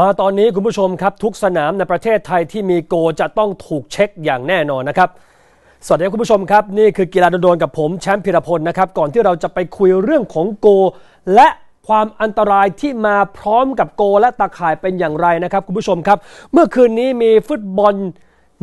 มาตอนนี้คุณผู้ชมครับ ทุกสนามในประเทศไทยที่มีโกจะต้องถูกเช็คอย่างแน่นอนนะครับ สวัสดีคุณผู้ชมครับ นี่คือกีฬาโดนกับผมแชมป์พิรพลนะครับ ก่อนที่เราจะไปคุยเรื่องของโก และความอันตรายที่มาพร้อมกับโกและตาข่ายเป็นอย่างไรนะครับ คุณผู้ชมครับ เมื่อคืนนี้มีฟุตบอล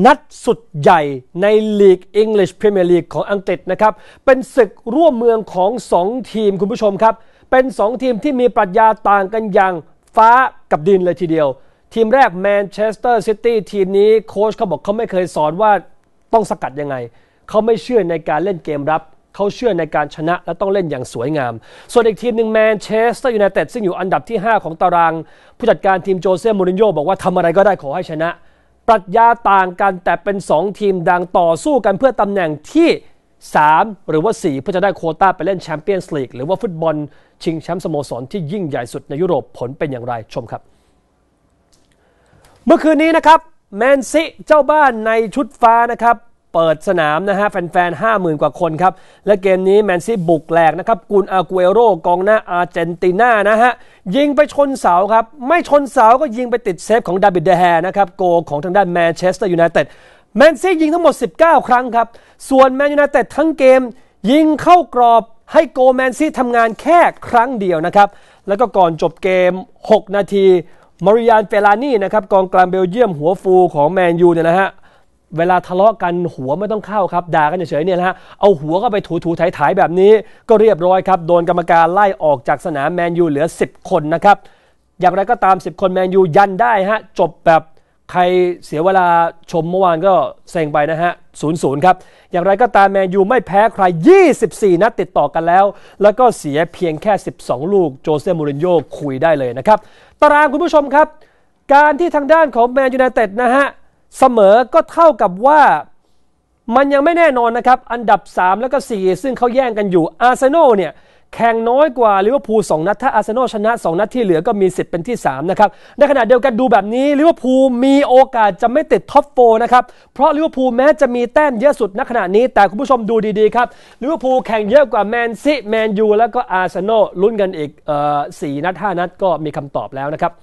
นัดสุดใหญ่ในลีก English Premier League ของอังกฤษนะครับ เป็นศึกร่วมเมืองของ 2 ทีมคุณผู้ชมครับ เป็น 2 ทีมที่มีปรัชญาต่างกันอย่าง ฟ้ากับดินเลยทีเดียว ทีมแรกแมนเชสเตอร์ซิตี้ทีมนี้โค้ชเขาบอกเขาไม่เคยสอนว่าต้องสกัดยังไง เขาไม่เชื่อในการเล่นเกมรับ เขาเชื่อในการชนะและต้องเล่นอย่างสวยงาม ส่วนอีกทีมหนึ่งแมนเชสเตอร์ยูไนเต็ดซึ่งอยู่อันดับที่ 5 ของตาราง ผู้จัดการทีมโจเซ่มูรินโญ่บอกว่าทำอะไรก็ได้ขอให้ชนะ ปรัชญาต่างกันแต่เป็น 2 ทีมดังต่อสู้กันเพื่อตำแหน่งที่ 3 หรือว่า 4 เพื่อจะได้โคต้าไปเล่นแชมเปี้ยนส์ลีกหรือว่าฟุตบอลชิงแชมป์สโมสรที่ยิ่งใหญ่สุดในยุโรปผลเป็นอย่างไรชมครับ เมื่อคืนนี้นะครับแมนซิเจ้าบ้านในชุดฟ้านะครับเปิดสนามนะฮะแฟนๆห้าหมื่นกว่าคนครับ และเกมนี้แมนซีบุกแหลกนะครับกุนอากูเอโรกองหน้าอาร์เจนตินานะฮะ ยิงไปชนเสาครับ ไม่ชนเสาก็ยิงไปติดเซฟของดาบิดเดแฮนะครับ โกของทางด้านแมนเชสเตอร์ยูไนเต็ด แมนซียิงทั้งหมด 19 ครั้งครับ ส่วนแมนยูไนเต็ดทั้งเกม ยิงเข้ากรอบให้โกแมนซีทำงานแค่ครั้งเดียวนะครับ แล้วก็ก่อนจบเกม 6 นาทีมาริยานเฟลานี่นะครับกองกลางเบลเยียมหัวฟูของแมนยูเนี่ยนะฮะเวลาทะเลาะกันหัวไม่ต้องเข้าครับด่ากันเฉยๆเนี่ยนะฮะเอาหัวก็ไปถูๆถ่ายๆแบบนี้ ก็เรียบร้อยครับ โดนกรรมการไล่ออกจากสนามแมนยูเหลือ 10 คนนะครับ อย่างไรก็ตาม 10 คนแมนยูยันได้ฮะจบแบบ ใครเสียเวลาชมเมื่อวานก็เซ็งไปนะฮะ0ูนย์ครับ อย่างไรก็ตามแมนยูไม่แพ้ใคร 24 นัดติดต่อกันแล้ว แล้วก็เสียเพียงแค่ 12 ลูกโจเซ่มูรินโญ่คุยได้เลยนะครับ ตารางคุณผู้ชมครับ การที่ทางด้านของแมนยูไนเต็ดนะฮะ เสมอก็เท่ากับว่ามันยังไม่แน่นอนนะครับ อันดับ 3 แล้วก็ 4 ซึ่งเขาแย่งกันอยู่อาร์เซนอลเนี่ย แข่งน้อยกว่าลิเวอร์พูลสนัด ถ้าอาร์เซนอลชนะ 2 นัดที่เหลือก็มีสิทธิ์เป็นที่ 3 นะครับ ในขณะเดียวกันดูแบบนี้ลิเวอร์พูลมีโอกาสจะไม่ติดท็อปโฟนะครับ เพราะลิเวอร์พูลแม้จะมีแต้มเยอะสุดณขณะนี้ แต่คุณผู้ชมดูดีๆครับลิเวอร์พูลแข่งเยอะกว่าแมนซีแมนยูแล้วก็อาร์เซนอลลุ้นกันอีกสี่นัด 5 นัดก็มีคำตอบแล้วนะครับ